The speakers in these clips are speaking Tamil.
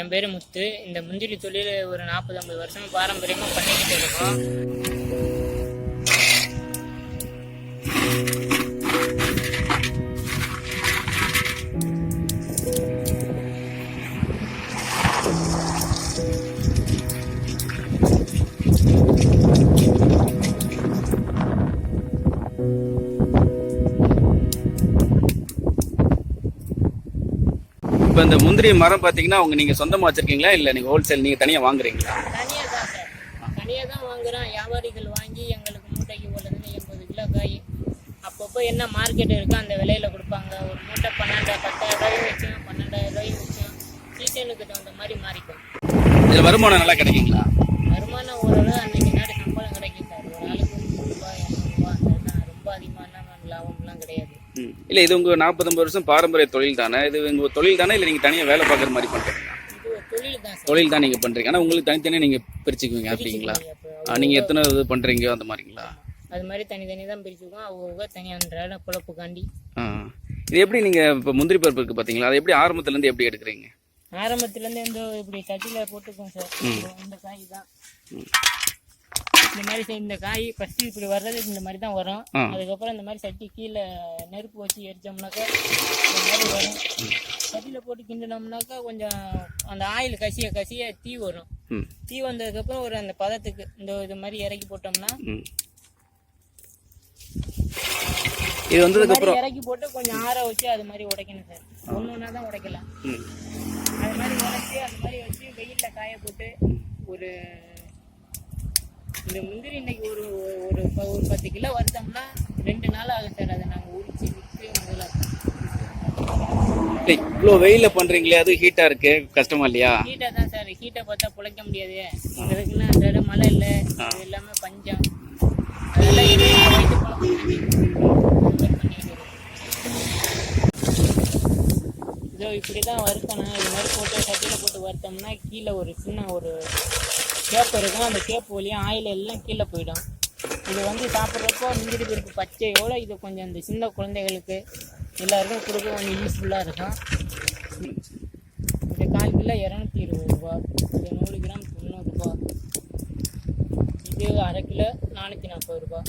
என் பேர் முத்து. இந்த முந்திரி தொழில் ஒரு நாற்பது ஐம்பது வருஷமா பாரம்பரியமாக பண்ணிக்கிட்டு இருக்கோம். இப்போ இந்த முந்திரி மரம் பார்த்தீங்கன்னா உங்க நீங்க சொந்தமா வச்சிருக்கீங்களா? இல்ல நீங்க ஹோல்சேல் நீங்க தனியா வாங்குறீங்களா? தனியாக தான் சார். தனியாக தான் வாங்குறோம். வியாபாரிகள் வாங்கி எங்களுக்கு மூட்டைக்கு உள்ளதுன்னு எண்பது கிலோ காய். அப்பப்போ என்ன மார்க்கெட் இருக்கோ அந்த விலையில கொடுப்பாங்க. ஒரு மூட்டை பன்னெண்டு பத்தாயிரம் ரூபாயும் வச்சோம் பன்னெண்டாயிரம் ரூபாயும் வச்சோம். சீசனுக்கு தகுந்த மாதிரி மாறிக்கும் இதுல வருமானம் நல்லா கிடைக்குங்களா? இல்ல இது உங்க நாற்பது வருஷம் பாரம்பரிய தொழில் தானே? இது உங்க தொழில் தானே? இல்ல நீங்க தனியா வேலை பார்க்குற மாதிரி ஒரு தொழில் தான் சார். தொழில் தான் நீங்க பண்றீங்க. ஆனா உங்களுக்கு தனித்தனியா நீங்க பிரிச்சுக்குவீங்க அப்படிங்களா? அப்போ ஆ, நீங்க எத்தனை இது பண்றீங்க அந்த மாதிரிங்களா? அது மாதிரி தனித்தனி தான் பிரிச்சுக்கோம் அவங்க தனி அன்றாட குழப்புக்காண்டி. இது எப்படி நீங்க இப்போ முந்திரி பருப்பு இருக்கு பாத்தீங்களா? அது எப்படி ஆரம்பத்துல இருந்து எப்படி எடுக்கிறீங்க? ஆரம்பத்துலேருந்து இந்த இப்படி சட்டியில் போட்டுக்கோம் சார். இந்த காய் தான். இந்த மாதிரி இந்த காய் ஃபர்ஸ்ட் இப்படி வர்றது இந்த மாதிரி தான் வரும். அதுக்கப்புறம் இந்த மாதிரி சட்டி கீழே நெருப்பு வச்சு எரிச்சோம்னாக்கா இந்த மாதிரி வரும். சட்டியில் போட்டு கிண்டினோம்னாக்கா கொஞ்சம் அந்த ஆயில் கசிய கசிய தீ வரும். தீ வந்ததுக்கப்புறம் ஒரு அந்த பதத்துக்கு இந்த இது மாதிரி இறக்கி போட்டோம்னா இது வந்ததுக்கு மாதிரி அப்புறம் இறக்கி போட்டு கொஞ்சம் ஆற வச்சு அது மாதிரி உடைக்கணும் சார். ஒன்று ஒன்றா தான் உடைக்கலாம். அது மாதிரி உடைச்சி அது மாதிரி வச்சு வெயிலில் காய போட்டு ஒரு இந்த முந்திரி இன்னைக்கு ஒரு ஒரு ஒரு பத்து கிலோ வறுத்தோம்னா ரெண்டு நாள் ஆகும் சார். அதை நாங்கள் உரிச்சு விற்று முதல்ல இல்லை இவ்வளோ வெயில பண்றீங்களே அது ஹீட்டா இருக்கு. கஷ்டமா இல்லையா? ஹீட்டை தான் சார். ஹீட்டை பார்த்தா பிழைக்க முடியாது. எங்களுக்குன்னா அந்த மழை இல்லை. எல்லாமே பஞ்சம். அதெல்லாம். இதோ இப்படி தான் வறுக்கணும். இது மாதிரி போட்டு சட்டியில் போட்டு வறுத்தோம்னா கீழே ஒரு சின்ன ஒரு கேப் இருக்கும். அந்த கேப் வழியாக ஆயில் எல்லாம் கீழே போயிடும். இது வந்து சாப்பிட்றப்போ முந்திரி பருப்பு பச்சையோட இது கொஞ்சம் இந்த சின்ன குழந்தைகளுக்கு எல்லாருக்கும் கொடுக்க கொஞ்சம் யூஸ்ஃபுல்லாக இருக்கும். இது கால் கிலோ இரநூத்தி இருபது ரூபா. இது நூறு கிராம் தொண்ணூறுரூபா இது அரை கிலோ நானூற்றி நாற்பது ரூபா.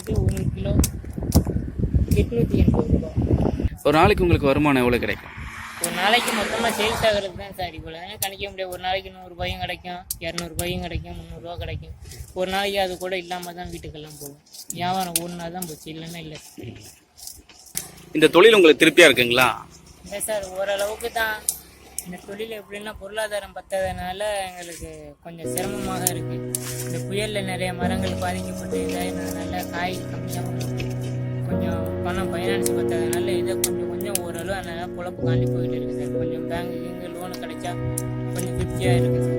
இது ஒரு கிலோ எட்நூற்றி எண்பது ரூபா. ஒரு நாளைக்கு உங்களுக்கு வருமானம் எவ்வளோ கிடைக்கும்? ஒரு நாளைக்கு மொத்தமாக சேல்ஸ் ஆகிறது தான் சார் இவ்வளோ தானே கணிக்க முடியாது? ஒரு நாளைக்கு நூறுரூபாயும் கிடைக்கும் இரநூறுபாயும் கிடைக்கும் முந்நூறுரூவா கிடைக்கும். ஒரு நாளைக்கு அது கூட இல்லாமல் தான் வீட்டுக்கெல்லாம் போகும். வியாபாரம் ஓடுனா தான் போச்சு இல்லைன்னா இல்லை. இந்த தொழில் உங்களுக்கு திருப்தியா இருக்குங்களா? இல்லை சார் ஓரளவுக்கு தான். இந்த தொழில் எப்படின்னா பொருளாதாரம் பத்தாதனால எங்களுக்கு கொஞ்சம் சிரமமாக இருக்குது இந்த புயலில் நிறைய மரங்கள் பாதிக்கப்பட்டு இதாகிறதுனால காய் கம்மியாகவும் கொஞ்சம் பொழப்பு காண்டி போயிட்டு இருக்குது. சார் கொஞ்சம் பேங்க்கு இங்கே லோனு கிடைச்சா கொஞ்சம் திருப்தியாக இருக்குது. சார்